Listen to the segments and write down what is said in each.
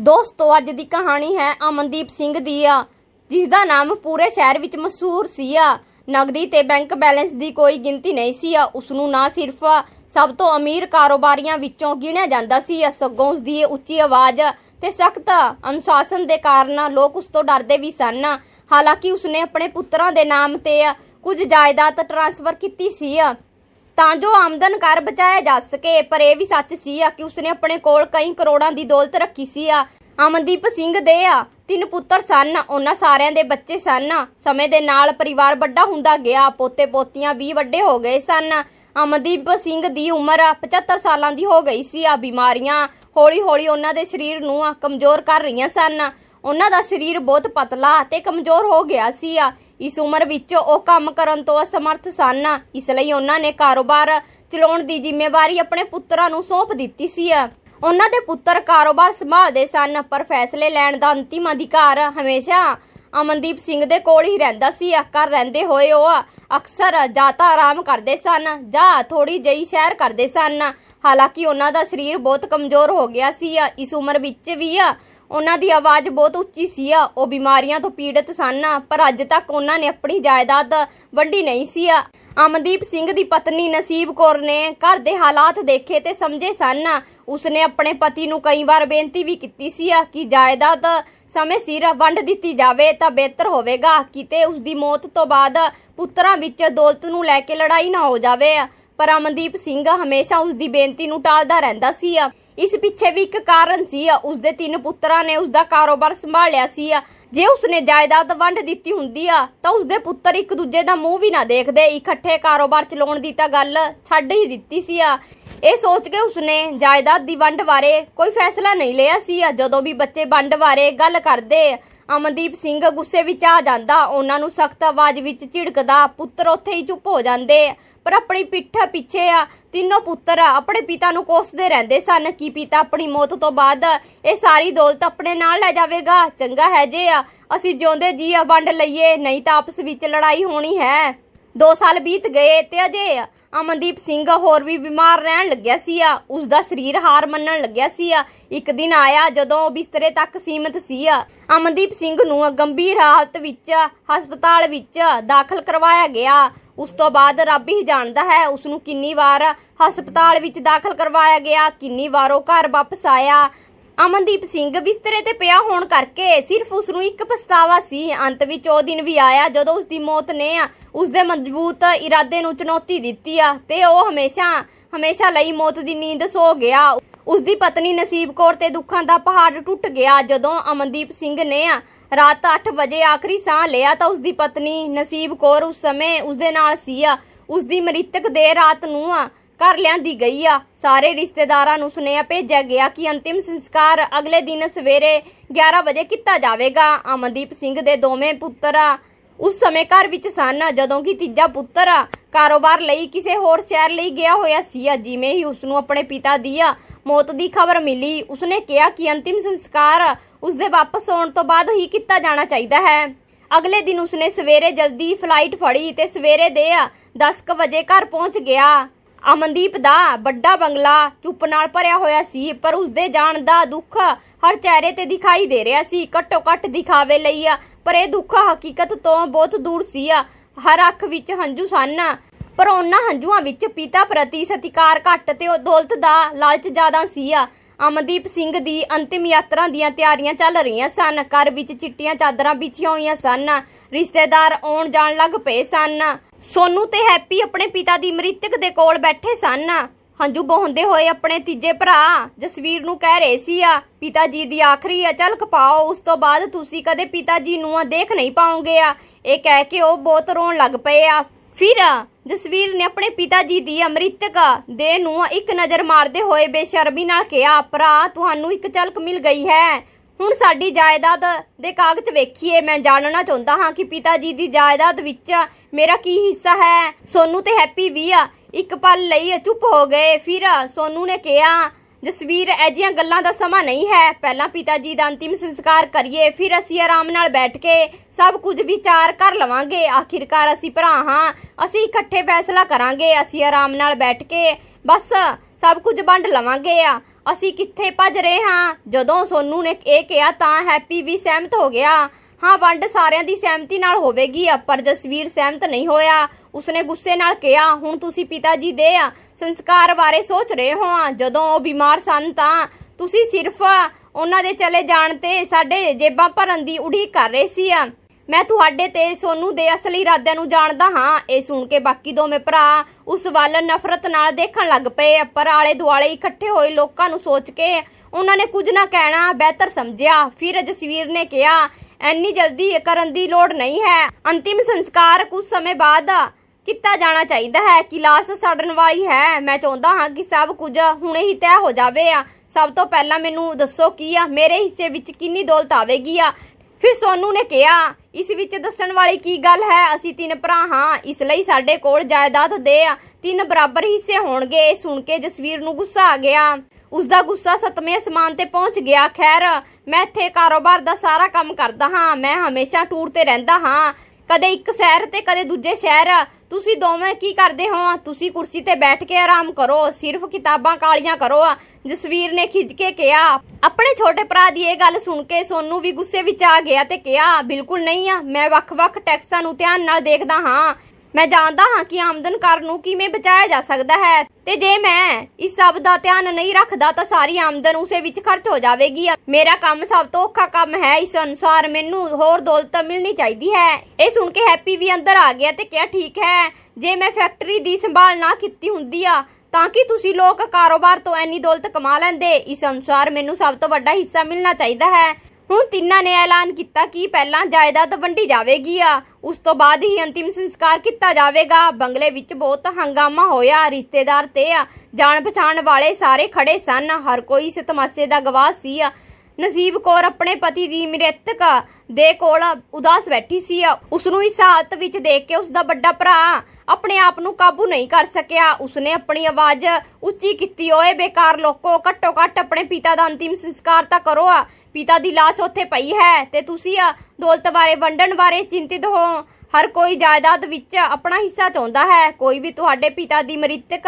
ਦੋਸਤੋ, ਅੱਜ ਦੀ ਕਹਾਣੀ ਹੈ ਅਮਨਦੀਪ ਸਿੰਘ ਦੀ ਆ ਜਿਸ ਦਾ ਨਾਮ ਪੂਰੇ ਸ਼ਹਿਰ ਵਿੱਚ ਮਸ਼ਹੂਰ ਸੀ ਆ। ਨਗਦੀ ਤੇ ਬੈਂਕ ਬੈਲੈਂਸ ਦੀ ਕੋਈ ਗਿਣਤੀ ਨਹੀਂ ਸੀ ਆ। ਉਸ ਨੂੰ ਨਾ ਸਿਰਫ ਸਭ ਤੋਂ ਅਮੀਰ ਕਾਰੋਬਾਰੀਆਂ ਵਿੱਚੋਂ ਗਿਣਿਆ ਜਾਂਦਾ ਸੀ ਸਗੋਂ ਉਸ ਦੀ ਉੱਚੀ ਆਵਾਜ਼ ਤੇ ਸਖਤ ਅਨੁਸ਼ਾਸਨ ਦੇ ਕਾਰਨ ਲੋਕ ਉਸ ਤੋਂ ਡਰਦੇ ਵੀ ਸਨ। ਹਾਲਾਂਕਿ ਉਸਨੇ ਆਪਣੇ ਪੁੱਤਰਾਂ ਦੇ ਨਾਮ ਤੇ ਕੁਝ ਜਾਇਦਾਦ ਟ੍ਰਾਂਸਫਰ ਕੀਤੀ ਸੀ ਤਾਂ ਜੋ ਆਮਦਨ ਕਰ ਬਚਾਇਆ ਜਾ ਸਕੇ। ਪਰ ਇਹ ਵੀ ਸੱਚ ਸੀ ਆ ਕਿ ਉਸਨੇ ਆਪਣੇ ਕੋਲ ਕਈ ਕਰੋੜਾਂ ਦੀ ਦੌਲਤ ਰੱਖੀ ਸੀ ਆ। ਅਮਨਦੀਪ ਸਿੰਘ ਦੇ ਆ, ਤਿੰਨ ਪੁੱਤਰ ਸਨ, ਉਹਨਾਂ ਸਾਰਿਆਂ ਦੇ ਬੱਚੇ ਸਨ। ਸਮੇਂ ਦੇ ਨਾਲ ਪਰਿਵਾਰ ਵੱਡਾ ਹੁੰਦਾ ਗਿਆ ਪੋਤੇ ਪੋਤੀਆਂ ਵੀ ਵੱਡੇ ਹੋ ਗਏ ਸਨ। ਅਮਨਦੀਪ ਸਿੰਘ ਦੀ ਉਮਰ 75 ਸਾਲਾਂ ਦੀ ਹੋ ਗਈ ਸੀ ਆ। ਬਿਮਾਰੀਆਂ ਹੌਲੀ-ਹੌਲੀ ਉਹਨਾਂ ਦੇ ਸਰੀਰ ਨੂੰ ਕਮਜ਼ੋਰ ਕਰ ਰਹੀਆਂ ਸਨ। ਉਹਨਾਂ ਦਾ ਸਰੀਰ ਬਹੁਤ ਪਤਲਾ ਤੇ ਕਮਜ਼ੋਰ ਹੋ ਗਿਆ ਸੀ ਆ। ਇਸ ਉਮਰ ਵਿੱਚ ਉਹ ਕੰਮ ਕਰਨ ਤੋਂ ਅਸਮਰਥ ਸਨ। ਇਸ ਲਈ ਉਹਨਾਂ ਨੇ ਕਾਰੋਬਾਰ ਚਲਾਉਣ ਦੀ ਜ਼ਿੰਮੇਵਾਰੀ ਆਪਣੇ ਪੁੱਤਰਾਂ ਨੂੰ ਸੌਂਪ ਦਿੱਤੀ ਸੀ। ਉਹਨਾਂ ਦੇ ਪੁੱਤਰ ਕਾਰੋਬਾਰ ਸੰਭਾਲਦੇ ਸਨ, ਪਰ ਫੈਸਲੇ ਲੈਣ ਦਾ ਅੰਤਿਮ ਅਧਿਕਾਰ ਹਮੇਸ਼ਾ ਅਮਨਦੀਪ ਸਿੰਘ ਦੇ ਕੋਲ ਹੀ ਰਹਿੰਦਾ ਸੀ। ਘਰ ਰਹਿੰਦੇ ਹੋਏ ਉਹ ਅਕਸਰ ਜਾਂ ਤਾਂ ਆਰਾਮ ਕਰਦੇ ਸਨ ਜਾਂ ਥੋੜੀ ਜਿਹੀ ਸੈਰ ਕਰਦੇ ਸਨ। ਹਾਲਾਂਕਿ ਉਹਨਾਂ ਦਾ ਸਰੀਰ ਬਹੁਤ ਕਮਜ਼ੋਰ ਹੋ ਗਿਆ ਸੀ। ਇਸ ਉਮਰ ਵਿੱਚ ਵੀ ਉਹਨਾਂ ਦੀ ਆਵਾਜ਼ ਬਹੁਤ ਉੱਚੀ ਸੀ ਆ। ਉਹ ਬਿਮਾਰੀਆਂ ਤੋਂ ਪੀੜਤ ਸਨ ਪਰ ਅੱਜ ਤੱਕ ਉਹਨਾਂ ਨੇ ਆਪਣੀ ਜਾਇਦਾਦ ਵੰਡੀ ਨਹੀਂ ਸੀ ਆ। ਅਮਨਦੀਪ ਸਿੰਘ ਦੀ ਪਤਨੀ ਨਸੀਬ ਕੌਰ ਨੇ ਘਰ ਦੇ ਹਾਲਾਤ ਦੇਖੇ ਤੇ ਸਮਝੇ ਸਨ ਉਸਨੇ ਆਪਣੇ ਪਤੀ ਨੂੰ ਕਈ ਵਾਰ ਬੇਨਤੀ ਵੀ ਕੀਤੀ ਸੀ ਕਿ ਜਾਇਦਾਦ ਸਮੇਂ ਸਿਰ ਵੰਡ ਦਿੱਤੀ ਜਾਵੇ ਤਾਂ ਬਿਹਤਰ ਹੋਵੇਗਾ, ਕਿਤੇ ਉਸ ਦੀ ਮੌਤ ਤੋਂ ਬਾਅਦ ਪੁੱਤਰਾਂ ਵਿੱਚ ਦੌਲਤ ਨੂੰ ਲੈ ਕੇ ਲੜਾਈ ਨਾ ਹੋ ਜਾਵੇ ਪਰ ਅਮਨਦੀਪ ਸਿੰਘ ਹਮੇਸ਼ਾ ਉਸ ਦੀ ਬੇਨਤੀ ਨੂੰ ਟਾਲਦਾ ਰਹਿੰਦਾ ਸੀ। ਇਸ ਪਿੱਛੇ ਵੀ ਇੱਕ ਕਾਰਨ ਸੀ। ਉਸ ਦੇ ਤਿੰਨ ਪੁੱਤਰਾਂ ਨੇ ਉਸ ਦਾ ਕਾਰੋਬਾਰ ਸੰਭਾਲਿਆ ਸੀ। ਜੇ ਉਸਨੇ ਜਾਇਦਾਦ ਵੰਡ ਦਿੱਤੀ ਹੁੰਦੀ ਆ ਤਾਂ ਉਸਦੇ ਪੁੱਤਰ ਇੱਕ ਦੂਜੇ ਦਾ ਮੂੰਹ ਵੀ ਨਾ ਦੇਖਦੇ। ਇਕੱਠੇ ਕਾਰੋਬਾਰ ਚਲਾਉਣ ਦੀ ਤਾਂ ਗੱਲ ਛੱਡ ਹੀ ਦਿੱਤੀ ਸੀ। ਆ ਇਹ ਸੋਚ ਕੇ ਉਸਨੇ ਜਾਇਦਾਦ ਦੀ ਵੰਡ ਬਾਰੇ ਕੋਈ ਫੈਸਲਾ ਨਹੀਂ ਲਿਆ ਸੀ। ਜਦੋਂ ਵੀ ਬੱਚੇ ਵੰਡ ਬਾਰੇ ਗੱਲ ਕਰਦੇ ਅਮਨਦੀਪ ਸਿੰਘ ਗੁੱਸੇ ਵਿੱਚ ਆ ਜਾਂਦਾ। ਉਹਨਾਂ ਨੂੰ ਸਖਤ ਆਵਾਜ਼ ਵਿੱਚ ਝਿੜਕਦਾ, ਪੁੱਤਰ ਉੱਥੇ ਹੀ ਚੁੱਪ ਹੋ ਜਾਂਦੇ। ਪਰ ਆਪਣੀ ਪਿੱਠ ਪਿੱਛੇ ਆ, ਤਿੰਨੋਂ ਪੁੱਤਰ ਆਪਣੇ ਪਿਤਾ ਨੂੰ ਕੋਸਦੇ ਰਹਿੰਦੇ ਸਨ ਕਿ ਪਿਤਾ ਆਪਣੀ ਮੌਤ ਤੋਂ ਬਾਅਦ ਇਹ ਸਾਰੀ ਦੌਲਤ ਆਪਣੇ ਨਾਲ ਲੈ ਜਾਵੇਗਾ। ਚੰਗਾ ਹੈ ਜੇ ਆ, ਅਸੀਂ ਜਿਉਂਦੇ ਜੀ ਆ, ਵੰਡ ਲਈਏ, ਨਹੀਂ ਤਾਂ ਆਪਸ ਵਿੱਚ ਲੜਾਈ ਹੋਣੀ ਹੈ। 2 ਸਾਲ ਬੀਤ ਗਏ ਤੇ ਅਜੇ ਅਮਨਦੀਪ ਸਿੰਘ ਹੋਰ ਵੀ ਬਿਮਾਰ ਰਹਿਣ ਲੱਗਿਆ ਸੀ ਆ। ਉਸ ਦਾ ਸਰੀਰ ਹਾਰ ਮੰਨਣ ਲੱਗਿਆ ਸੀ ਆ। ਇੱਕ ਦਿਨ ਆਇਆ ਜਦੋਂ ਉਹ ਬਿਸਤਰੇ ਤੱਕ ਸੀਮਤ ਸੀ ਆ। ਅਮਨਦੀਪ ਸਿੰਘ ਨੂੰ ਗੰਭੀਰ ਹਾਲਤ ਵਿੱਚ, ਹਸਪਤਾਲ ਵਿੱਚ ਦਾਖਲ ਕਰਵਾਇਆ ਗਿਆ। ਉਸ ਤੋਂ ਬਾਅਦ ਰੱਬ ਹੀ ਜਾਣਦਾ ਹੈ ਉਸ ਨੂੰ ਕਿੰਨੀ ਵਾਰ ਹਸਪਤਾਲ ਵਿੱਚ ਦਾਖਲ ਕਰਵਾਇਆ ਗਿਆ, ਕਿੰਨੀ ਵਾਰ ਉਹ ਘਰ ਵਾਪਸ ਆਇਆ। ਅਮਨਦੀਪ ਸਿੰਘ ਬਿਸਤਰੇ ਤੇ ਪਿਆ ਹੋਣ ਕਰਕੇ ਸਿਰਫ ਉਸ ਨੂੰ ਇੱਕ ਪਛਤਾਵਾ ਸੀ। ਅੰਤ ਵਿੱਚ ਉਹ ਦਿਨ ਵੀ ਆਇਆ, ਜਦੋਂ ਉਸ ਦੀ ਮੌਤ ਨੇ ਉਸ ਦੇ ਮਜ਼ਬੂਤ ਇਰਾਦੇ ਨੂੰ ਚੁਣੌਤੀ ਦਿੱਤੀ ਆ ਤੇ ਉਹ ਹਮੇਸ਼ਾ ਹਮੇਸ਼ਾ ਲਈ ਮੌਤ ਦੀ ਨੀਂਦ ਸੋ ਗਿਆ। ਉਸ ਦੀ ਪਤਨੀ ਨਸੀਬ ਕੌਰ ਤੇ ਦੁੱਖਾਂ ਦਾ ਪਹਾੜ ਟੁੱਟ ਗਿਆ। ਜਦੋਂ ਅਮਨਦੀਪ ਸਿੰਘ ਨੇ ਰਾਤ 8 ਵਜੇ ਆਖਰੀ ਸਾਹ ਲਿਆ ਤਾਂ ਉਸ ਦੀ ਪਤਨੀ ਨਸੀਬ ਕੌਰ ਉਸ ਸਮੇਂ ਉਸ ਦੇ ਨਾਲ ਸੀ। ਆ ਉਸ ਦੀ ਮ੍ਰਿਤਕ ਦੇ ਰਾਤ ਨੂੰ ਘਰ ਲਿਆਂਦੀ ਗਈ ਆ। ਸਾਰੇ ਰਿਸ਼ਤੇਦਾਰਾਂ ਨੂੰ ਸੁਨੇਹਾ ਭੇਜਿਆ ਗਿਆ ਕਿ ਅੰਤਿਮ ਸੰਸਕਾਰ ਅਗਲੇ ਦਿਨ ਸਵੇਰੇ 11 ਵਜੇ ਕੀਤਾ ਜਾਵੇਗਾ। ਅਮਨਦੀਪ ਸਿੰਘ ਦੇ ਦੋਵੇਂ ਪੁੱਤਰ ਉਸ ਸਮੇਂ ਘਰ ਵਿੱਚ ਸਨ, ਜਦੋਂ ਕਿ ਤੀਜਾ ਪੁੱਤਰ ਕਾਰੋਬਾਰ ਲਈ ਕਿਸੇ ਹੋਰ ਸ਼ਹਿਰ ਲਈ ਗਿਆ ਹੋਇਆ ਸੀ। ਜਿਵੇਂ ਹੀ ਉਸ ਨੂੰ ਆਪਣੇ ਪਿਤਾ ਦੀ ਮੌਤ ਦੀ ਖਬਰ ਮਿਲੀ, ਉਸਨੇ ਕਿਹਾ ਕਿ ਅੰਤਿਮ ਸੰਸਕਾਰ ਉਸ ਦੇ ਵਾਪਸ ਆਉਣ ਤੋਂ ਬਾਅਦ ਹੀ ਕੀਤਾ ਜਾਣਾ ਚਾਹੀਦਾ ਹੈ। ਅਗਲੇ ਦਿਨ ਉਸਨੇ ਸਵੇਰੇ ਜਲਦੀ ਫਲਾਈਟ ਫੜੀ ਤੇ ਸਵੇਰੇ ਦੇ 10:00 ਵਜੇ ਘਰ ਪਹੁੰਚ ਗਿਆ। ਅਮਨਦੀਪ ਦਾ ਵੱਡਾ ਬੰਗਲਾ ਚੁੱਪ ਨਾਲ ਭਰਿਆ ਹੋਇਆ ਸੀ, ਪਰ ਉਸਦੇ ਜਾਣ ਦਾ ਦੁੱਖ ਹਰ ਚਿਹਰੇ ਤੇ ਦਿਖਾਈ ਦੇ ਰਿਹਾ ਸੀ। ਘੱਟੋ ਘੱਟ ਦਿਖਾਵੇ ਲਈ ਆ, ਪਰ ਇਹ ਦੁੱਖ ਹਕੀਕਤ ਤੋਂ ਬਹੁਤ ਦੂਰ ਸੀ ਆ। ਹਰ ਅੱਖ ਵਿੱਚ ਹੰਝੂ ਸਨ, ਪਰ ਉਹਨਾਂ ਹੰਝੂਆਂ ਵਿੱਚ ਪਿਤਾ ਪ੍ਰਤੀ ਸਤਿਕਾਰ ਘੱਟ ਤੇ ਦੌਲਤ ਦਾ ਲਾਲਚ ਜ਼ਿਆਦਾ ਸੀ ਆ। ਅਮਨਦੀਪ ਸਿੰਘ ਦੀ ਅੰਤਿਮ ਯਾਤਰਾ ਦੀਆਂ ਤਿਆਰੀਆਂ ਚੱਲ ਰਹੀਆਂ ਸਨ। ਘਰ ਵਿੱਚ ਚਿੱਟੀਆਂ ਚਾਦਰਾਂ ਵਿਛੀਆਂ ਹੋਈਆਂ ਸਨ। ਰਿਸ਼ਤੇਦਾਰ ਆਉਣ ਜਾਣ ਲੱਗ ਪਏ ਸਨ। ਸੋਨੂ ਤੇ ਹੈਪੀ ਆਪਣੇ ਪਿਤਾ ਦੀ ਮ੍ਰਿਤਕ ਦੇ ਕੋਲ ਬੈਠੇ ਸਨ। ਹੰਝੂ ਬਹੰਦੇ ਹੋਏ ਆਪਣੇ ਤੀਜੇ ਭਰਾ ਜਸਵੀਰ ਨੂੰ ਕਹਿ ਰਹੇ ਸੀ, ਆ ਪਿਤਾ ਜੀ ਦੀ ਆਖਰੀ ਅਚਲ ਕਪਾਓ ਉਸ ਤੋਂ ਬਾਅਦ ਤੁਸੀਂ ਕਦੇ ਪਿਤਾ ਜੀ ਨੂੰ ਦੇਖ ਨਹੀਂ ਪਾਉਂਗੇ ਆ। ਇਹ ਕਹਿ ਕੇ ਉਹ ਬਹੁਤ ਰੋਣ ਲੱਗ ਪਏ, ਆ। ਫਿਰ ਜਸਵੀਰ ਨੇ ਆਪਣੇ ਪਿਤਾ ਜੀ ਦੀ ਅਮ੍ਰਿਤਕ ਦੇ ਨੂੰ ਇੱਕ ਨਜ਼ਰ ਮਾਰਦੇ ਹੋਏ ਬੇਸ਼ਰਮੀ ਨਾਲ ਕਿਹਾ, ਭਰਾ, ਤੁਹਾਨੂੰ ਇੱਕ ਝਲਕ ਮਿਲ ਗਈ ਹੈ। ਹੁਣ ਸਾਡੀ ਜਾਇਦਾਦ ਦੇ ਕਾਗਜ਼ ਵੇਖੀਏ। ਮੈਂ ਜਾਣਨਾ ਚਾਹੁੰਦਾ ਹਾਂ ਕਿ ਪਿਤਾ ਜੀ ਦੀ ਜਾਇਦਾਦ ਵਿੱਚ ਮੇਰਾ ਕੀ ਹਿੱਸਾ ਹੈ। ਸੋਨੂ ਤੇ ਹੈਪੀ ਵੀ ਇੱਕ ਪਲ ਲਈ ਚੁੱਪ ਹੋ ਗਏ। ਫਿਰ ਸੋਨੂ ਨੇ ਕਿਹਾ ਜਸਵੀਰ ਐਜੀਆਂ ਗੱਲਾਂ ਦਾ ਸਮਾਂ ਨਹੀਂ ਹੈ। ਪਹਿਲਾਂ ਪਿਤਾ ਜੀ ਦਾ ਅੰਤਿਮ ਸੰਸਕਾਰ ਕਰੀਏ, ਫਿਰ ਅਸੀਂ ਆਰਾਮ ਨਾਲ ਬੈਠ ਕੇ ਸਭ ਕੁਝ ਵਿਚਾਰ ਕਰ ਲਵਾਂਗੇ। ਆਖਿਰਕਾਰ ਅਸੀਂ ਭਰਾ ਹਾਂ। ਅਸੀਂ ਇਕੱਠੇ ਫੈਸਲਾ ਕਰਾਂਗੇ। ਅਸੀਂ ਆਰਾਮ ਨਾਲ ਬੈਠ ਕੇ ਬਸ ਸਭ ਕੁਝ ਵੰਡ ਲਵਾਂਗੇ। ਆ ਅਸੀਂ ਕਿੱਥੇ ਭੱਜ ਰਹੇ ਹਾਂ? ਜਦੋਂ ਸੋਨੂ ਨੇ ਇਹ ਕਿਹਾ ਤਾਂ ਹੈਪੀ ਵੀ ਸਹਿਮਤ ਹੋ ਗਿਆ। ਹਾਂ, ਵੰਡ ਸਾਰਿਆਂ ਦੀ ਸਹਿਮਤੀ ਨਾਲ ਹੋਵੇਗੀ ਪਰ ਜਸਵੀਰ ਸਹਿਮਤ ਨਹੀਂ ਹੋਇਆ। ਉਸਨੇ ਗੁੱਸੇ ਨਾਲ ਕਿਹਾ, ਹੁਣ ਤੁਸੀਂ ਪਿਤਾ ਜੀ ਦੇ ਸੰਸਕਾਰ ਬਾਰੇ ਸੋਚ ਰਹੇ ਹੋ ਜਦੋਂ ਉਹ ਬਿਮਾਰ ਸਨ ਤਾਂ ਤੁਸੀਂ ਸਿਰਫ ਉਹਨਾਂ ਦੇ ਚਲੇ ਜਾਣ ਤੇ ਸਾਡੇ ਜੇਬਾਂ ਭਰਨ ਦੀ ਉਡੀਕ ਕਰ ਰਹੇ ਸੀ ਮੈਂ ਤੁਹਾਡੇ ਤੇ ਸੋਨੂ ਦੇ ਅਸਲੀ ਇਰਾਦਿਆਂ ਨੂੰ ਜਾਣਦਾ ਹਾਂ। ਇਹ ਸੁਣ ਕੇ ਬਾਕੀ ਦੋਵੇਂ ਭਰਾ ਉਸ ਵੱਲ ਨਫ਼ਰਤ ਨਾਲ ਦੇਖਣ ਲੱਗ ਪਏ ਪਰ ਆਲੇ ਦੁਆਲੇ ਇਕੱਠੇ ਹੋਏ ਲੋਕਾਂ ਨੂੰ ਸੋਚ ਕੇ ਉਹਨਾਂ ਨੇ ਕੁਝ ਨਾ ਕਹਿਣਾ, ਬਿਹਤਰ ਸਮਝਿਆ। ਫਿਰ ਜਸਵੀਰ ਨੇ ਕਿਹਾ ਐਨੀ ਜਲਦੀ ਕਰਨ ਦੀ ਲੋੜ ਨਹੀਂ ਹੈ। ਅੰਤਿਮ ਸੰਸਕਾਰ ਕੁਝ ਸਮੇਂ ਬਾਅਦ ਕੀਤਾ ਜਾਣਾ ਚਾਹੀਦਾ ਹੈ। ਕਿ ਲਾਸ਼ ਸੜਨ ਵਾਲੀ ਹੈ। ਮੈਂ ਚਾਹੁੰਦਾ ਹਾਂ ਕਿ ਸਭ ਕੁਝ ਹੁਣੇ ਹੀ ਤੈਅ ਹੋ ਜਾਵੇ। ਆ ਸਭ ਤੋਂ ਪਹਿਲਾਂ ਮੈਨੂੰ ਦੱਸੋ ਕੀ ਆ ਮੇਰੇ ਹਿੱਸੇ ਵਿੱਚ ਕਿੰਨੀ ਦੌਲਤ ਆਵੇਗੀ। ਆ ਫਿਰ ਸੋਨੂ ਨੇ ਕਿਹਾ, ਇਸ ਵਿੱਚ ਦੱਸਣ ਵਾਲੀ ਕੀ ਗੱਲ ਹੈ? ਅਸੀਂ ਤਿੰਨ ਭਰਾ ਹਾਂ। ਇਸ ਲਈ ਸਾਡੇ ਕੋਲ ਜਾਇਦਾਦ ਦੇ ਆ ਤਿੰਨ ਬਰਾਬਰ ਹਿੱਸੇ ਹੋਣਗੇ। ਸੁਣ ਕੇ ਜਸਵੀਰ ਨੂੰ ਗੁੱਸਾ ਆ ਗਿਆ। ਉਸ ਦਾ ਗੁੱਸਾ ਸਤਵੇਂ ਅਸਮਾਨ ਤੇ ਪਹੁੰਚ ਗਿਆ। ਖੈਰ, ਮੈਂ ਇੱਥੇ ਕਾਰੋਬਾਰ ਦਾ ਸਾਰਾ ਕੰਮ ਕਰਦਾ ਹਾਂ। ਮੈਂ ਹਮੇਸ਼ਾ ਟੂਰ ਤੇ ਰਹਿੰਦਾ ਹਾਂ। ਕਦੇ ਇੱਕ ਸ਼ਹਿਰ ਤੇ ਕਦੇ ਦੂਜੇ ਸ਼ਹਿਰ। ਤੁਸੀਂ ਦੋਵੇਂ ਕੀ ਕਰਦੇ ਹੋ? ਤੁਸੀਂ ਕੁਰਸੀ ਤੇ ਬੈਠ ਕੇ ਆਰਾਮ ਕਰੋ। ਸਿਰਫ ਕਿਤਾਬਾਂ ਕਾਲੀਆਂ ਕਰੋ, ਜਸਵੀਰ ਨੇ ਖਿੱਚ ਕੇ ਕਿਹਾ। ਆਪਣੇ ਛੋਟੇ ਭਰਾ ਦੀ ਇਹ ਗੱਲ ਸੁਣ ਕੇ ਸੋਨੂ ਵੀ ਗੁੱਸੇ ਵਿੱਚ ਆ ਗਿਆ ਤੇ ਕਿਹਾ, ਬਿਲਕੁਲ ਨਹੀਂ ਆ। ਮੈਂ ਵੱਖ-ਵੱਖ ਟੈਕਸਾਂ ਨੂੰ ਧਿਆਨ ਨਾਲ ਦੇਖਦਾ ਹਾਂ। ਮੈਂ ਜਾਣਦਾ ਹਾਂ ਕਿ ਆਮਦਨ ਕਰ ਨੂੰ ਕਿਵੇਂ ਬਚਾਇਆ ਜਾ ਸਕਦਾ ਹੈ। ਤੇ ਜੇ ਮੈਂ ਇਸ ਸਭ ਦਾ ਧਿਆਨ ਨਹੀਂ ਰੱਖਦਾ ਤਾਂ ਸਾਰੀ ਆਮਦਨ ਉਸੇ ਵਿੱਚ ਖਰਚ ਹੋ ਜਾਵੇਗੀ। ਮੇਰਾ ਕੰਮ ਸਭ ਤੋਂ ਔਖਾ ਕੰਮ ਹੈ। ਇਸ ਅਨੁਸਾਰ ਮੈਨੂੰ ਹੋਰ ਦੌਲਤ ਮਿਲਣੀ ਚਾਹੀਦੀ ਹੈ। ਇਹ ਸੁਣ ਕੇ ਹੈਪੀ ਵੀ ਅੰਦਰ ਆ ਗਿਆ ਤੇ ਕਿਹਾ, ਠੀਕ ਹੈ, ਜੇ ਮੈਂ ਫੈਕਟਰੀ ਦੀ ਸੰਭਾਲ ਨਾ ਕੀਤੀ ਹੁੰਦੀ ਆ, ਤਾਂ ਕਿ ਤੁਸੀਂ ਲੋਕ ਕਾਰੋਬਾਰ ਤੋਂ ਐਨੀ ਦੌਲਤ ਕਮਾ ਲੈਂਦੇ? ਇਸ ਅਨੁਸਾਰ ਮੈਨੂੰ ਸਭ ਤੋਂ ਵੱਡਾ ਹਿੱਸਾ ਮਿਲਣਾ ਚਾਹੀਦਾ ਹੈ। ਹੁਣ ਤਿੰਨਾਂ ਨੇ ਐਲਾਨ ਕੀਤਾ ਕਿ ਪਹਿਲਾਂ ਜਾਇਦਾਦ ਵੰਡੀ ਜਾਵੇਗੀ ਆ। ਉਸ ਤੋਂ ਬਾਅਦ ਹੀ ਅੰਤਿਮ ਸੰਸਕਾਰ ਕੀਤਾ ਜਾਵੇਗਾ। ਬੰਗਲੇ ਵਿੱਚ ਬਹੁਤ ਹੰਗਾਮਾ ਹੋਇਆ। ਰਿਸ਼ਤੇਦਾਰ ਤੇ ਜਾਣ ਪਛਾਣ ਵਾਲੇ ਸਾਰੇ ਖੜੇ ਸਨ। ਹਰ ਕੋਈ ਇਸ ਤਮਾਸ਼ੇ ਦਾ ਗਵਾਹ ਸੀ ਨਸੀਬ ਕੌਰ ਆਪਣੇ ਪਤੀ ਦੀ ਮ੍ਰਿਤਕ ਦੇ ਕੋਲ ਉਦਾਸ ਬੈਠੀ ਸੀ। ਉਸ ਨੂੰ ਇਸ ਹਾਲਤ ਵਿੱਚ ਦੇਖ ਕੇ ਉਸ ਦਾ ਵੱਡਾ ਭਰਾ ਆਪਣੇ ਆਪ ਨੂੰ ਕਾਬੂ ਨਹੀਂ ਕਰ ਸਕਿਆ। ਉਸਨੇ ਆਪਣੀ ਆਵਾਜ਼ ਉੱਚੀ ਕੀਤੀ, ਓਏ ਬੇਕਾਰ ਲੋਕੋ, ਘੱਟੋ ਘੱਟ ਆਪਣੇ ਪਿਤਾ ਦਾ ਅੰਤਿਮ ਸੰਸਕਾਰ ਤਾਂ ਕਰੋ। ਪਿਤਾ ਦੀ ਲਾਸ਼ ਉੱਥੇ ਪਈ ਹੈ ਤੇ ਤੁਸੀਂ ਆ ਦੌਲਤ ਬਾਰੇ, ਵੰਡਣ ਬਾਰੇ ਚਿੰਤਿਤ ਹੋ। ਹਰ ਕੋਈ ਜਾਇਦਾਦ ਵਿੱਚ ਆਪਣਾ ਹਿੱਸਾ ਚਾਹੁੰਦਾ ਹੈ। ਕੋਈ ਵੀ ਤੁਹਾਡੇ ਪਿਤਾ ਦੀ ਮ੍ਰਿਤਕ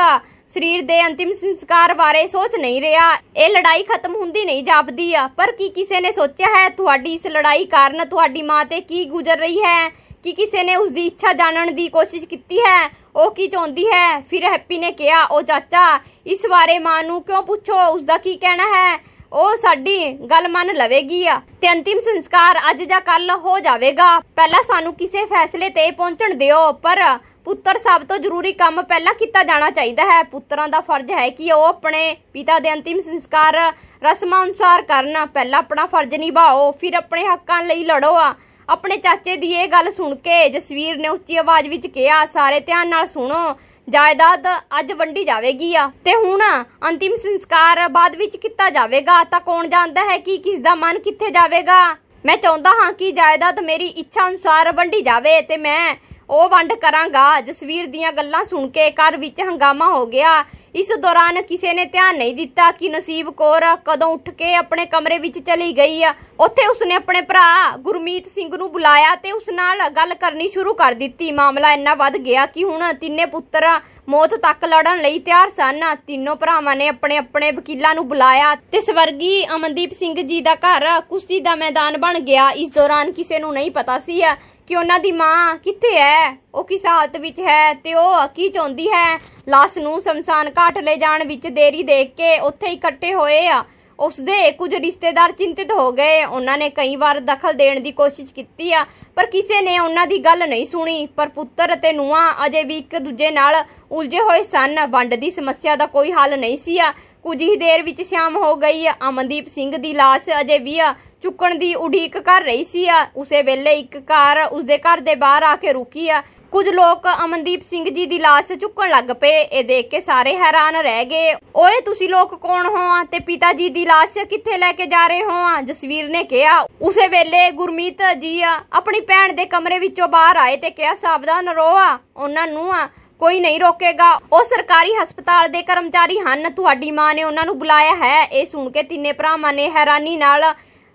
ਸਰੀਰ ਦੇ ਅੰਤਿਮ ਸੰਸਕਾਰ ਬਾਰੇ ਸੋਚ ਨਹੀਂ ਰਿਹਾ। ਇਹ ਲੜਾਈ ਖਤਮ ਹੁੰਦੀ ਨਹੀਂ ਜਾਪਦੀ ਆ। ਪਰ ਕੀ ਕਿਸੇ ਨੇ ਸੋਚਿਆ ਹੈ, ਤੁਹਾਡੀ ਇਸ ਲੜਾਈ ਕਾਰਨ ਤੁਹਾਡੀ ਮਾਂ ਤੇ ਕੀ ਗੁਜ਼ਰ ਰਹੀ ਹੈ? ਕਿ ਕਿਸੇ ਨੇ ਉਸ ਦੀ ਇੱਛਾ ਜਾਣਨ ਦੀ ਕੋਸ਼ਿਸ਼ ਕੀਤੀ ਹੈ? ਉਹ ਕੀ ਚਾਹੁੰਦੀ ਹੈ? ਫਿਰ ਹੈਪੀ ਨੇ ਕਿਹਾ, ਉਹ ਚਾਚਾ, ਇਸ ਬਾਰੇ ਮਾਂ ਨੂੰ ਕਿਉਂ ਪੁੱਛੋ? ਉਸ ਦਾ ਕੀ ਕਹਿਣਾ ਹੈ? ਉਹ ਸਾਡੀ ਗੱਲ ਮੰਨ ਲਵੇਗੀ ਆ। ਤੇ ਅੰਤਿਮ ਸੰਸਕਾਰ ਅੱਜ ਜਾਂ ਕੱਲ ਹੋ ਜਾਵੇਗਾ। ਪਹਿਲਾਂ ਸਾਨੂੰ ਕਿਸੇ ਫੈਸਲੇ ਤੇ ਪਹੁੰਚਣ ਦਿਓ, ਪਰ ਪੁੱਤਰ ਸਭ ਤੋਂ ਜ਼ਰੂਰੀ ਕੰਮ ਪਹਿਲਾਂ ਕੀਤਾ ਜਾਣਾ ਚਾਹੀਦਾ ਹੈ। ਪੁੱਤਰਾਂ ਦਾ ਫਰਜ਼ ਹੈ ਕਿ ਉਹ ਆਪਣੇ ਪਿਤਾ ਦੇ ਅੰਤਿਮ ਸੰਸਕਾਰ ਰਸਮਾਂ ਅਨੁਸਾਰ ਕਰਨ। ਪਹਿਲਾਂ ਆਪਣਾ ਫਰਜ਼ ਨਿਭਾਓ, ਫਿਰ ਆਪਣੇ ਹੱਕਾਂ ਲਈ ਲੜੋ ਆ। ਆਪਣੇ ਚਾਚੇ ਦੀ ਇਹ ਗੱਲ ਸੁਣ ਕੇ ਜਸਵੀਰ ਨੇ ਉੱਚੀ ਆਵਾਜ਼ ਵਿੱਚ ਕਿਹਾ, ਸਾਰੇ ਧਿਆਨ ਨਾਲ ਸੁਣੋ। ਜਾਇਦਾਦ ਅੱਜ ਵੰਡੀ ਜਾਵੇਗੀ ਆ। ਤੇ ਹੁਣ ਅੰਤਿਮ ਸੰਸਕਾਰ ਬਾਅਦ ਵਿੱਚ ਕੀਤਾ ਜਾਵੇਗਾ। ਤਾਂ ਕੌਣ ਜਾਣਦਾ ਹੈ ਕਿ ਕਿਸ ਦਾ ਮਨ ਕਿੱਥੇ ਜਾਵੇਗਾ? ਮੈਂ ਚਾਹੁੰਦਾ ਹਾਂ ਕਿ ਜਾਇਦਾਦ ਮੇਰੀ ਇੱਛਾ ਅਨੁਸਾਰ ਵੰਡੀ ਜਾਵੇ ਤੇ ਮੈਂ ਉਹ ਵੰਡ ਕਰਾਂਗਾ। ਜਸਵੀਰ ਦੀਆਂ ਗੱਲਾਂ ਸੁਣ ਕੇ ਘਰ ਵਿੱਚ ਹੰਗਾਮਾ ਹੋ ਗਿਆ। ਇਸ ਦੌਰਾਨ ਕਿਸੇ ਨੇ ਧਿਆਨ ਨਹੀਂ ਦਿੱਤਾ ਕਿ ਨਸੀਬ ਕੌਰ ਕਦੋਂ ਉੱਠ ਕੇ ਆਪਣੇ ਕਮਰੇ ਵਿੱਚ ਚਲੀ ਗਈ। ਆ ਉੱਥੇ ਉਸਨੇ ਆਪਣੇ ਭਰਾ ਗੁਰਮੀਤ ਸਿੰਘ ਨੂੰ ਬੁਲਾਇਆ ਤੇ ਉਸ ਨਾਲ ਗੱਲ ਕਰਨੀ ਸ਼ੁਰੂ ਕਰ ਦਿੱਤੀ। ਮਾਮਲਾ ਇੰਨਾ ਵੱਧ ਗਿਆ ਕਿ ਹੁਣ ਤਿੰਨੇ ਪੁੱਤਰ ਮੌਤ ਤੱਕ ਲੜਨ ਲਈ ਤਿਆਰ ਸਨ। ਤਿੰਨੋਂ ਭਰਾਵਾਂ ਨੇ ਆਪਣੇ ਆਪਣੇ ਵਕੀਲਾਂ ਨੂੰ ਬੁਲਾਇਆ ਤੇ ਸਵਰਗੀ ਅਮਨਦੀਪ ਸਿੰਘ ਜੀ ਦਾ ਘਰ ਕੁਸ਼ਤੀ ਦਾ ਮੈਦਾਨ ਬਣ ਗਿਆ। ਇਸ ਦੌਰਾਨ ਕਿਸੇ ਨੂੰ ਨਹੀਂ ਪਤਾ ਸੀ ਕਿ ਉਹਨਾਂ ਦੀ ਮਾਂ ਕਿੱਥੇ ਹੈ ਉਹ ਕਿਸ ਹਾਲਤ ਵਿੱਚ ਹੈ ਤੇ ਉਹ ਕੀ ਚਾਹੁੰਦੀ ਹੈ? ਲਾਸ਼ ਨੂੰ ਸ਼ਮਸ਼ਾਨ ਘਾਟ ਲੈ ਜਾਣ ਵਿੱਚ ਦੇਰੀ ਦੇਖ ਕੇ ਉੱਥੇ ਇਕੱਠੇ ਹੋਏ ਆ। ਉਸ ਦੇ ਕੁਝ ਰਿਸ਼ਤੇਦਾਰ ਚਿੰਤਿਤ ਹੋ ਗਏ। ਉਹਨਾਂ ਨੇ ਕਈ ਵਾਰ ਦਖਲ ਦੇਣ ਦੀ ਕੋਸ਼ਿਸ਼ ਕੀਤੀ ਆ, ਪਰ ਕਿਸੇ ਨੇ ਉਹਨਾਂ ਦੀ ਗੱਲ ਨਹੀਂ ਸੁਣੀ। ਪਰ ਪੁੱਤਰ ਅਤੇ ਨੂੰਹਾਂ ਅਜੇ ਵੀ ਇੱਕ ਦੂਜੇ ਨਾਲ ਉਲਝੇ ਹੋਏ ਸਨ। ਵੰਡ ਦੀ ਸਮੱਸਿਆ ਦਾ ਕੋਈ ਹੱਲ ਨਹੀਂ ਸੀ ਆ। ਕੁਝ ਹੀ ਦੇਰ ਵਿੱਚ ਸ਼ਾਮ ਹੋ ਗਈ ਅਮਨਦੀਪ ਸਿੰਘ ਦੀ ਲਾਸ਼ ਅਜੇ ਵੀ ਚੁੱਕਣ ਦੀ ਉਡੀਕ ਕਰ ਰਹੀ ਸੀ ਆ। ਉਸੇ ਵੇਲੇ ਇੱਕ ਕਾਰ ਉਸਦੇ ਘਰ ਦੇ ਬਾਹਰ ਆ ਕੇ ਰੁਕੀ ਆ। ਕੁਝ ਲੋਕ ਅਮਨਦੀਪ ਸਿੰਘ ਜੀ ਦੀ ਲਾਸ਼ ਚੁੱਕਣ ਲੱਗ ਪਏ। ਇਹ ਦੇਖ ਕੇ ਸਾਰੇ ਹੈਰਾਨ ਰਹਿ ਗਏ। ਓਏ, ਤੁਸੀਂ ਲੋਕ ਕੌਣ ਹੋ ਆ? ਤੇ ਪਿਤਾ ਜੀ ਦੀ ਲਾਸ਼ ਕਿੱਥੇ ਲੈ ਕੇ ਜਾ ਰਹੇ ਹੋ ਆ? ਜਸਵੀਰ ਨੇ ਕਿਹਾ। ਉਸੇ ਵੇਲੇ ਗੁਰਮੀਤ ਜੀ ਆ, ਆਪਣੀ ਭੈਣ ਦੇ ਕਮਰੇ ਵਿੱਚੋਂ ਬਾਹਰ ਆਏ ਤੇ ਕਿਹਾ, ਸਾਵਧਾਨ ਰਹੋ ਆ। ਉਹਨਾਂ ਨੂੰ ਆ, ਕੋਈ ਨਹੀਂ ਰੋਕੇਗਾ। ਉਹ ਸਰਕਾਰੀ ਹਸਪਤਾਲ ਦੇ ਕਰਮਚਾਰੀ ਹਨ। ਤੁਹਾਡੀ ਮਾਂ ਨੇ ਉਹਨਾਂ ਨੂੰ ਬੁਲਾਇਆ ਹੈ। ਇਹ ਸੁਣ ਕੇ ਤਿੰਨੇ ਭਰਾਵਾਂ ਨੇ ਹੈਰਾਨੀ ਨਾਲ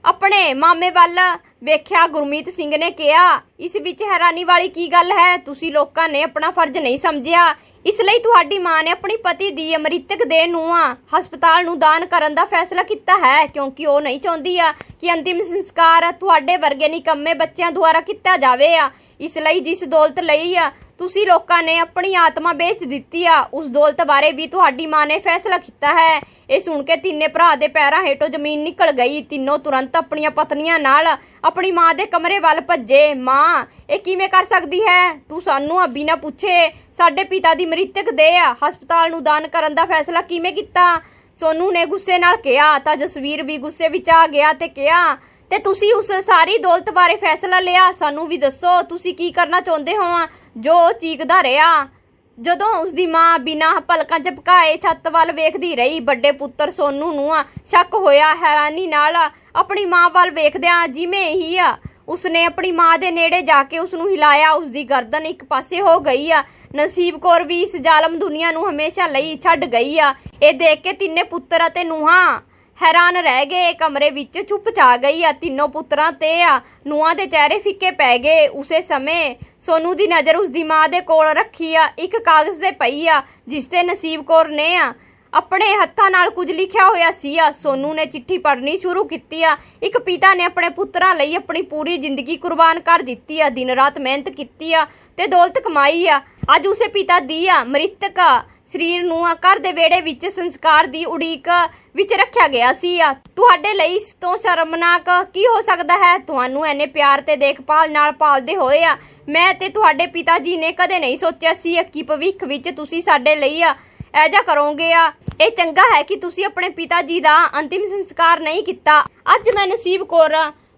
ਆਪਣੇ ਮਾਮੇ ਵੱਲ ਵੇਖਿਆ, ਗੁਰਮੀਤ ਸਿੰਘ ਨੇ ਕਿਹਾ, ਇਸ ਵਿੱਚ ਹੈਰਾਨੀ ਵਾਲੀ ਕੀ ਗੱਲ ਹੈ? ਤੁਸੀਂ ਲੋਕਾਂ ਨੇ ਆਪਣਾ ਫਰਜ਼ ਨਹੀਂ ਸਮਝਿਆ। ਇਸ ਲਈ ਤੁਹਾਡੀ ਮਾਂ ਨੇ ਆਪਣੀ ਪਤੀ ਦੀ ਅਮ੍ਰਿਤਕ ਦੇਹ ਨੂੰ ਹਸਪਤਾਲ ਨੂੰ ਦਾਨ ਕਰਨ ਦਾ ਫੈਸਲਾ ਕੀਤਾ ਹੈ, ਕਿਉਂਕਿ ਉਹ ਨਹੀਂ ਚਾਹੁੰਦੀ ਆ ਕਿ ਅੰਤਿਮ ਸੰਸਕਾਰ ਤੁਹਾਡੇ ਵਰਗੇ ਨਿਕੰਮੇ ਬੱਚਿਆਂ ਦੁਆਰਾ ਕੀਤਾ ਜਾਵੇ ਆ। ਇਸ ਲਈ ਜਿਸ ਦੌਲਤ ਲਈ ਆ, ਤੁਸੀਂ ਲੋਕਾਂ ਨੇ ਆਪਣੀ ਆਤਮਾ ਵੇਚ ਦਿੱਤੀ ਆ, ਉਸ ਦੌਲਤ ਬਾਰੇ ਵੀ ਤੁਹਾਡੀ ਮਾਂ ਨੇ ਫੈਸਲਾ ਕੀਤਾ ਹੈ। ਇਹ ਸੁਣ ਕੇ ਤਿੰਨੇ ਭਰਾ ਦੇ ਪੈਰਾਂ ਹੇਠੋਂ ਜ਼ਮੀਨ ਨਿਕਲ ਗਈ। ਤਿੰਨੋਂ ਤੁਰੰਤ ਆਪਣੀਆਂ ਪਤਨੀਆਂ ਨਾਲ ਆਪਣੀ ਮਾਂ ਦੇ ਕਮਰੇ ਵੱਲ ਭੱਜੇ, ਮਾਂ, ਇਹ ਕਿਵੇਂ ਕਰ ਸਕਦੀ ਹੈ? ਤੂੰ ਸਾਨੂੰ ਆ ਬਿਨਾਂ ਪੁੱਛੇ। ਸਾਡੇ ਪਿਤਾ ਦੀ ਮ੍ਰਿਤਕ ਦੇ ਹਸਪਤਾਲ ਨੂੰ ਦਾਨ ਕਰਨ ਦਾ ਫੈਸਲਾ ਕਿਵੇਂ ਕੀਤਾ? ਸੋਨੂ ਨੇ ਗੁੱਸੇ ਨਾਲ ਕਿਹਾ, ਤਾਂ ਜਸਵੀਰ ਵੀ ਗੁੱਸੇ ਵਿੱਚ ਆ ਗਿਆ ਤੇ ਕਿਹਾ, ਤੇ ਤੁਸੀਂ ਉਸ ਸਾਰੀ ਦੌਲਤ ਬਾਰੇ ਫੈਸਲਾ ਲਿਆ? ਸਾਨੂੰ ਵੀ ਦੱਸੋ, ਤੁਸੀਂ ਕੀ ਕਰਨਾ ਚਾਹੁੰਦੇ ਹੋ? ਜੋ ਚੀਕਦਾ ਰਿਹਾ। ਜਦੋਂ ਉਸ ਦੀ ਮਾਂ ਬਿਨਾਂ ਪਲਕਾਂ ਝਪਕਾਏ ਛੱਤ ਵੱਲ ਵੇਖਦੀ ਰਹੀ, ਵੱਡੇ ਪੁੱਤਰ ਸੋਨੂ ਨੂੰ ਸ਼ੱਕ ਹੋਇਆ, ਹੈਰਾਨੀ ਨਾਲ ਆਪਣੀ ਮਾਂ ਵੱਲ ਵੇਖਦਿਆਂ ਜਿਵੇਂ ਹੀ ਆ ਉਸਨੇ ਆਪਣੀ ਮਾਂ ਦੇ ਨੇੜੇ ਜਾ ਕੇ ਉਸ ਨੂੰ ਹਿਲਾਇਆ ਉਸ ਦੀ ਗਰਦਨ ਇੱਕ ਪਾਸੇ ਹੋ ਗਈ ਆ। ਨਸੀਬ ਕੌਰ ਵੀ ਇਸ ਜ਼ਾਲਮ ਦੁਨੀਆ ਨੂੰ ਹਮੇਸ਼ਾ ਲਈ ਛੱਡ ਗਈ ਆ। ਇਹ ਦੇਖ ਕੇ ਤਿੰਨੇ ਪੁੱਤਰ ਅਤੇ ਨੂਹਾਂ ਹੈਰਾਨ ਰਹਿ ਗਏ, ਕਮਰੇ ਵਿੱਚ ਚੁੱਪ ਚਾ ਗਈ ਆ, ਤਿੰਨੋਂ ਪੁੱਤਰਾਂ ਤੇ ਆ। ਨੂੰਹਾਂ ਦੇ ਚਿਹਰੇ ਫਿੱਕੇ ਪੈ ਗਏ ਉਸੇ ਸਮੇਂ। ਸੋਨੂ ਦੀ ਨਜ਼ਰ ਉਸ ਦੀ ਮਾਂ ਦੇ ਕੋਲ ਰੱਖੀ ਆ, ਇੱਕ ਕਾਗਜ਼ ਤੇ ਪਈ ਆ, ਜਿਸ ਤੇ ਨਸੀਬ ਕੌਰ ਨੇ ਆ, ਆਪਣੇ ਹੱਥਾਂ ਨਾਲ ਕੁਝ ਲਿਖਿਆ ਹੋਇਆ ਸੀ ਆ। ਸੋਨੂ ਨੇ ਚਿੱਠੀ ਪੜ੍ਹਨੀ ਸ਼ੁਰੂ ਕੀਤੀ ਆ। ਇੱਕ ਪਿਤਾ ਨੇ ਆਪਣੇ ਪੁੱਤਰਾਂ ਲਈ ਆਪਣੀ ਪੂਰੀ ਜ਼ਿੰਦਗੀ ਕੁਰਬਾਨ ਕਰ ਦਿੱਤੀ ਆ, ਦਿਨ ਰਾਤ ਮਿਹਨਤ ਕੀਤੀ ਆ ਤੇ ਦੌਲਤ ਕਮਾਈ ਆ। ਅੱਜ ਉਸੇ ਪਿਤਾ ਦੀ ਆ, ਮ੍ਰਿਤਕ ਆ। ਸਰੀਰ ਨੂੰ ਆ ਘਰ ਦੇ ਵਿਹੜੇ ਵਿੱਚ ਸੰਸਕਾਰ ਦੀ ਉਡੀਕ ਵਿੱਚ ਰੱਖਿਆ ਗਿਆ ਸੀ। ਤੁਹਾਡੇ ਲਈ ਇਸ ਤੋਂ ਸ਼ਰਮਨਾਕ ਕੀ ਹੋ ਸਕਦਾ ਹੈ? ਤੁਹਾਨੂੰ ਐਨੇ ਪਿਆਰ ਤੇ ਦੇਖਭਾਲ ਨਾਲ ਪਾਲਦੇ ਹੋਏ ਆ। ਮੈਂ ਤੇ ਤੁਹਾਡੇ ਪਿਤਾ ਜੀ ਨੇ ਕਦੇ ਨਹੀਂ ਸੋਚਿਆ ਸੀ ਕਿ ਭਵਿੱਖ ਵਿੱਚ ਤੁਸੀਂ ਸਾਡੇ ਲਈ ਆ ਐਜਾ ਕਰੋਗੇ ਆ। ਇਹ ਚੰਗਾ ਹੈ ਕਿ ਤੁਸੀਂ ਆਪਣੇ ਪਿਤਾ ਜੀ ਦਾ ਅੰਤਿਮ ਸੰਸਕਾਰ ਨਹੀਂ ਕੀਤਾ। ਅੱਜ ਮੈਂ ਨਸੀਬ ਕੌਰ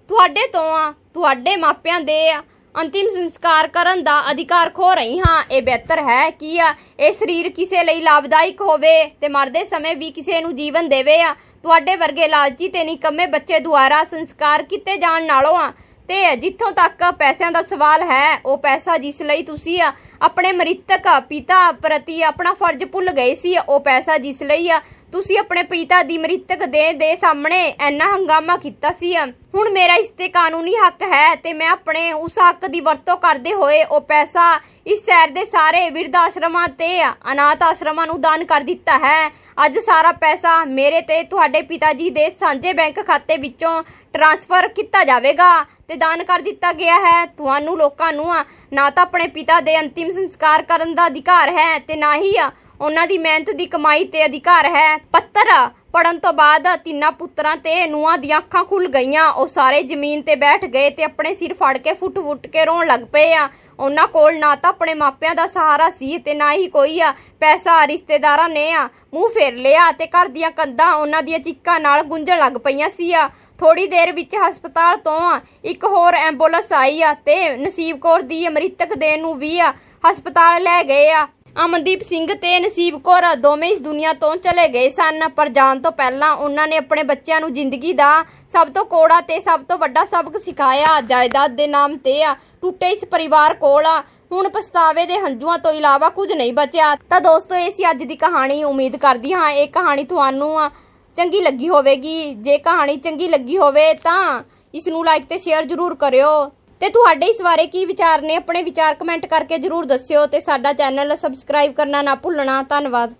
ਤੁਹਾਡੇ ਤੋਂ ਆ। ਤੁਹਾਡੇ ਮਾਪਿਆਂ ਦੇ ਆ। ਅੰਤਿਮ ਸੰਸਕਾਰ ਕਰਨ ਦਾ ਅਧਿਕਾਰ ਖੋ ਰਹੀ ਹਾਂ। ਇਹ ਬਿਹਤਰ ਹੈ ਕਿ ਇਹ ਸਰੀਰ ਕਿਸੇ ਲਈ ਲਾਭਦਾਇਕ ਹੋਵੇ ਤੇ ਮਰਦੇ ਸਮੇਂ ਵੀ ਕਿਸੇ ਨੂੰ ਜੀਵਨ ਦੇਵੇ ਆ। ਤੁਹਾਡੇ ਵਰਗੇ ਲਾਲਚੀ ਤੇ ਨਿਕੰਮੇ ਬੱਚੇ ਦੁਆਰਾ ਸੰਸਕਾਰ ਕੀਤੇ ਜਾਣ ਨਾਲੋਂ ਆ। ਤੇ ਜਿੱਥੋਂ ਤੱਕ ਪੈਸਿਆਂ ਦਾ ਸਵਾਲ ਹੈ, ਉਹ ਪੈਸਾ ਜਿਸ ਲਈ ਤੁਸੀਂ ਆਪਣੇ ਮ੍ਰਿਤਕ ਪਿਤਾ ਪ੍ਰਤੀ ਆਪਣਾ ਫਰਜ਼ ਭੁੱਲ ਗਏ ਸੀ, ਉਹ ਪੈਸਾ ਜਿਸ ਲਈ ਆ ਤੁਸੀਂ ਆਪਣੇ ਪਿਤਾ ਦੀ ਮ੍ਰਿਤਕ ਦੇਹ ਦੇ ਸਾਹਮਣੇ ਇੰਨਾ ਹੰਗਾਮਾ ਕੀਤਾ ਸੀ। ਹੁਣ ਮੇਰਾ ਇਸ ਤੇ ਕਾਨੂੰਨੀ ਹੱਕ ਹੈ ਤੇ ਮੈਂ ਆਪਣੇ ਉਸ ਹੱਕ ਦੀ ਵਰਤੋਂ ਕਰਦੇ ਹੋਏ ਉਹ ਪੈਸਾ ਇਸ ਸ਼ਹਿਰ ਦੇ ਸਾਰੇ ਬਿਰਧ ਆਸ਼ਰਮਾਂ ਤੇ, ਅਨਾਥ ਆਸ਼ਰਮਾਂ ਨੂੰ ਦਾਨ ਕਰ ਦਿੱਤਾ ਹੈ। ਅੱਜ ਸਾਰਾ ਪੈਸਾ ਮੇਰੇ ਤੇ ਤੁਹਾਡੇ ਪਿਤਾ ਜੀ ਦੇ ਸਾਂਝੇ ਬੈਂਕ ਖਾਤੇ ਵਿੱਚੋਂ ਟ੍ਰਾਂਸਫਰ ਕੀਤਾ ਜਾਵੇਗਾ ਤੇ ਦਾਨ ਕਰ ਦਿੱਤਾ ਗਿਆ ਹੈ। ਤੁਹਾਨੂੰ ਲੋਕਾਂ ਨੂੰ ਨਾ ਤਾਂ ਆਪਣੇ ਪਿਤਾ ਦੇ ਅੰਤਿਮ ਸੰਸਕਾਰ ਕਰਨ ਦਾ ਅਧਿਕਾਰ ਹੈ ਤੇ ਨਾ ਹੀ ਉਹਨਾਂ ਦੀ ਮਿਹਨਤ ਦੀ ਕਮਾਈ ਤੇ ਅਧਿਕਾਰ ਹੈ। ਪੱਤਰ ਪੜਨ ਤੋਂ ਬਾਅਦ ਤਿੰਨਾਂ ਪੁੱਤਰਾਂ ਤੇ ਨੂੰਹਾਂ ਦੀਆਂ ਅੱਖਾਂ ਖੁੱਲ ਗਈਆਂ। ਉਹ ਸਾਰੇ ਜ਼ਮੀਨ ਤੇ ਬੈਠ ਗਏ ਤੇ ਆਪਣੇ ਸਿਰ ਫੜ ਕੇ ਫੁੱਟ-ਫੁੱਟ ਕੇ ਰੋਣ ਲੱਗ ਪਏ ਆ। ਉਹਨਾਂ ਕੋਲ ਨਾ ਤਾਂ ਆਪਣੇ ਮਾਪਿਆਂ ਦਾ ਸਹਾਰਾ ਸੀ ਤੇ ਨਾ ਹੀ ਕੋਈ ਆ। ਪੈਸਾ, ਰਿਸ਼ਤੇਦਾਰਾਂ ਨੇ ਆ, ਮੂੰਹ ਫੇਰ ਲਿਆ ਤੇ ਘਰ ਦੀਆਂ ਕੰਧਾਂ ਉਹਨਾਂ ਦੀਆਂ ਚੀਕਾਂ ਨਾਲ ਗੁੰਜਣ ਲੱਗ ਪਈਆਂ ਸੀ ਆ। ਥੋੜੀ ਦੇਰ ਵਿੱਚ ਹਸਪਤਾਲ ਤੋਂ ਇੱਕ ਹੋਰ ਐਂਬੂਲੈਂਸ ਆਈ ਆ ਤੇ ਨਸੀਬ ਕੌਰ ਦੀ ਮ੍ਰਿਤਕ ਦੇਹ ਨੂੰ ਵੀ ਆ ਹਸਪਤਾਲ ਲੈ ਗਏ ਆ। ਅਮਨਦੀਪ ਸਿੰਘ ਤੇ ਨਸੀਬ ਕੌਰ ਦੋਵੇਂ ਇਸ ਦੁਨੀਆ ਤੋਂ ਚਲੇ ਗਏ ਸਨ, ਪਰ ਜਾਣ ਤੋਂ ਪਹਿਲਾਂ ਉਹਨਾਂ ਨੇ ਆਪਣੇ ਬੱਚਿਆਂ ਨੂੰ ਜ਼ਿੰਦਗੀ ਦਾ ਸਭ ਤੋਂ ਕੋੜਾ ਤੇ ਸਭ ਤੋਂ ਵੱਡਾ ਸਬਕ ਸਿਖਾਇਆ। ਜਾਇਦਾਦ ਦੇ ਨਾਮ ਤੇ ਟੁੱਟੇ ਇਸ ਪਰਿਵਾਰ ਕੋਲ ਹੁਣ ਪਛਤਾਵੇ ਦੇ ਹੰਝੂਆਂ ਤੋਂ ਇਲਾਵਾ ਕੁਝ ਨਹੀਂ ਬਚਿਆ। ਤਾਂ ਦੋਸਤੋ, ਇਹ ਸੀ ਅੱਜ ਦੀ ਕਹਾਣੀ। ਉਮੀਦ ਕਰਦੀ ਹਾਂ ਇਹ ਕਹਾਣੀ ਤੁਹਾਨੂੰ ਚੰਗੀ ਲੱਗੀ ਹੋਵੇਗੀ। ਜੇ ਕਹਾਣੀ ਚੰਗੀ ਲੱਗੀ ਹੋਵੇ ਤਾਂ ਇਸ ਨੂੰ ਲਾਈਕ ਤੇ ਸ਼ੇਅਰ ਜ਼ਰੂਰ ਕਰਿਓ। ਤੇ ਤੁਹਾਡੇ ਇਸ ਬਾਰੇ ਕੀ ਵਿਚਾਰ ਨੇ? ਆਪਣੇ ਵਿਚਾਰ ਕਮੈਂਟ ਕਰਕੇ ਜ਼ਰੂਰ ਦੱਸਿਓ ਤੇ ਸਾਡਾ ਚੈਨਲ ਸਬਸਕ੍ਰਾਈਬ ਕਰਨਾ ਨਾ ਭੁੱਲਣਾ। ਧੰਨਵਾਦ।